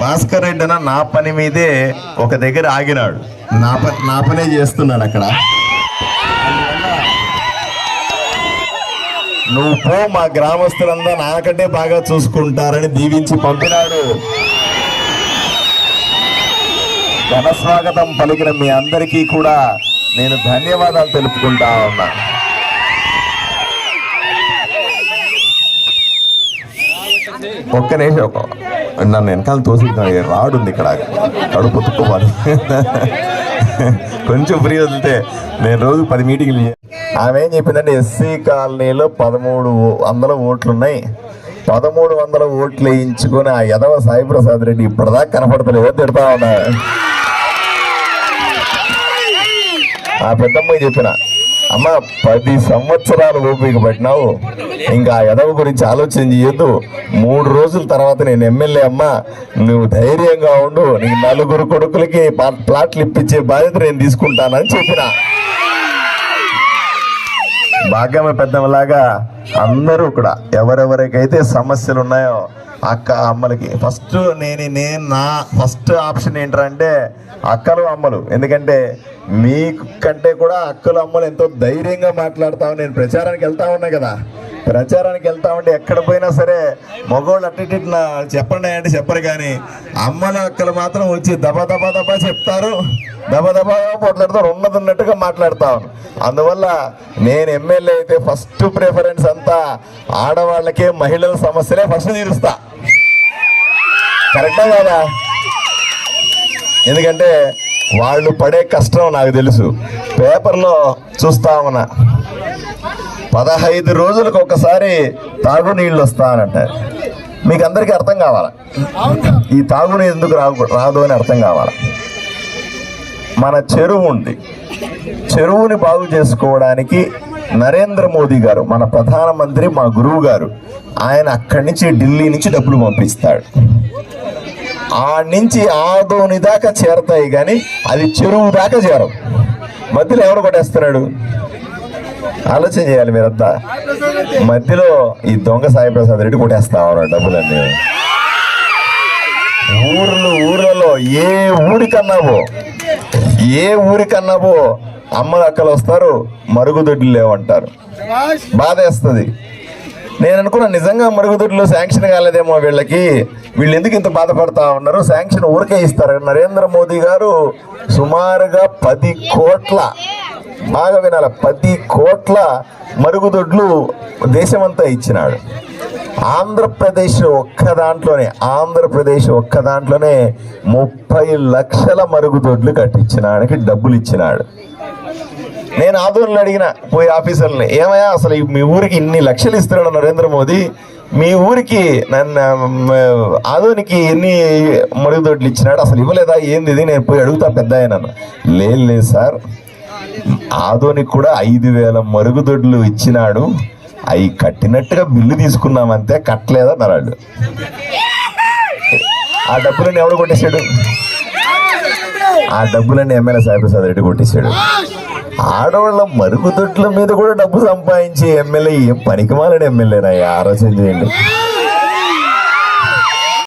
భాస్కర్ రెడ్డి అన్న నా పని మీదే ఒక దగ్గర ఆగినాడు. నా పని నా పనే చేస్తున్నాడు అక్కడ. నువ్వు పో మా గ్రామస్తులంతా నాకంటే బాగా చూసుకుంటారని దీవించి పంపినాడు. ఘన స్వాగతం పలికిన మీ అందరికీ కూడా నేను ధన్యవాదాలు తెలుపుకుంటా ఉన్నా. ఒక్క నిమిషం ఒక నన్ను వెనకాల తోసి రాడు ఉంది ఇక్కడ? కడుపు పొత్తుకోవాలి కొంచెం ఫ్రీ వదిలితే నేను రోజు పది మీటింగ్లు ఆమె ఏం చెప్పిందంటే ఎస్సీ కాలనీలో పదమూడు వందల ఓట్లున్నాయి. పదమూడు వందల ఓట్లు వేయించుకొని ఆ యదవ సాయిప్రసాద్ రెడ్డి ఇప్పటిదాకా కనపడతలేదు తిడతా ఉన్నా ఆ పెద్దమ్మ చెప్పిన అమ్మ పది సంవత్సరాలు ఓపిక పట్టినావు. ఇంకా ఎదవ గురించి ఆలోచన చేయొద్దు. మూడు రోజుల తర్వాత నేను ఎమ్మెల్యే అమ్మ. నువ్వు ధైర్యంగా ఉండు. నీకు నలుగురు కొడుకులకి ప్లాట్లు ఇప్పించే బాధ్యత నేను తీసుకుంటానని చెప్పిన. భాగ్యమ పెద్దమ్మలాగా అందరూ కూడా ఎవరెవరికైతే సమస్యలు ఉన్నాయో అక్క అమ్మలకి. ఫస్ట్ నేను నేను నా ఫస్ట్ ఆప్షన్ ఏంటంటే అక్కలు అమ్మలు. ఎందుకంటే మీ కంటే కూడా అక్కలు అమ్మలు ఎంతో ధైర్యంగా మాట్లాడతావు. నేను ప్రచారానికి వెళ్తా ఉన్నా కదా. ప్రచారానికి వెళ్తామంటే ఎక్కడ పోయినా సరే మగవాళ్ళు అట్టి నా చెప్పండి అంటే చెప్పరు కానీ అమ్మలు అక్కలు మాత్రం వచ్చి దబా దబా దబా చెప్తారు. దబా దబా మాట్లాడతారు ఉన్నది ఉన్నట్టుగా మాట్లాడతాను అందువల్ల నేను ఎమ్మెల్యే అయితే ఫస్ట్ ప్రిఫరెన్స్ అంతా ఆడవాళ్ళకే మహిళల సమస్యలే ఫస్ట్ తీరుస్తా. కరెక్టా కాదా? ఎందుకంటే వాళ్ళు పడే కష్టం నాకు తెలుసు. పేపర్లో చూస్తా ఉన్నా. పదహైదు రోజులకు ఒకసారి తాగునీళ్ళు వస్తానంటారు మీకు అందరికీ అర్థం కావాలా? ఈ తాగునీరు ఎందుకు రాదు రాదు అని అర్థం కావాలా? మన చెరువు ఉంది. చెరువుని బాగు చేసుకోవడానికి నరేంద్ర మోదీ గారు మన ప్రధానమంత్రి మా గురువు గారు ఆయన అక్కడి నుంచి ఢిల్లీ నుంచి డబ్బులు పంపిస్తాడు. ఆ నుంచి ఆదోని దాకా చేరతాయి కానీ అది చెరువు దాకా చేరవు. మధ్యలో ఎవరు కొట్టేస్తున్నాడు? ఆలోచన చేయాలి మీరంతా. మధ్యలో ఈ దొంగ సాయిప్రసాద్ రెడ్డి కొట్టేస్తా ఉన్నారు డబ్బులన్నీ. ఊర్లు ఊర్లలో ఏ ఊరికన్నావో ఏ ఊరికన్నావో అమ్మలు అక్కలు వస్తారు మరుగుదొడ్లు లేవంటారు. బాధేస్తుంది. నేను అనుకున్నా నిజంగా మరుగుదొడ్లు శాంక్షన్ కాలేదేమో వీళ్ళకి. వీళ్ళు ఎందుకు ఇంత బాధపడతా ఉన్నారు? శాంక్షన్ ఊరికే ఇస్తారు. నరేంద్ర మోదీ గారు సుమారుగా పది కోట్ల బాగా వినాల? పది కోట్ల మరుగుదొడ్లు దేశమంతా ఇచ్చినాడు. ఆంధ్రప్రదేశ్ ఒక్క దాంట్లోనే ఆంధ్రప్రదేశ్ ఒక్క దాంట్లోనే ముప్పై లక్షల మరుగుదొడ్లు కట్టించినానికి డబ్బులు ఇచ్చినాడు. నేను ఆదోళనలో అడిగిన పోయి ఆఫీసర్ని ఏమయ్యా అసలు ఈ- మీ ఊరికి ఇన్ని లక్షలు ఇస్తున్నాడు నరేంద్ర మోదీ? మీ ఊరికి నన్ను ఆదోనికి ఎన్ని మరుగుదొడ్లు ఇచ్చినాడు? అసలు ఇవ్వలేదా? ఏంది ఇది? నేను పోయి అడుగుతా పెద్ద ఆయన లేదు లేదు సార్. ఆదోనికి కూడా ఐదు వేల మరుగుదొడ్లు ఇచ్చినాడు. అవి కట్టినట్టుగా బిల్లు తీసుకున్నామంతే కట్టలేదన్నారు వాళ్ళు ఆ డబ్బులను ఎవడు కొట్టేశాడు? ఆ డబ్బులన్నీ ఎమ్మెల్యే సాయిప్రసాద్ రెడ్డి కొట్టేశాడు. ఆడవాళ్ళ మరుగుదొడ్ల మీద కూడా డబ్బు సంపాదించి ఎమ్మెల్యే ఏం పనికిమాలని ఎమ్మెల్యేనయ్యా ఆలోచన చేయండి.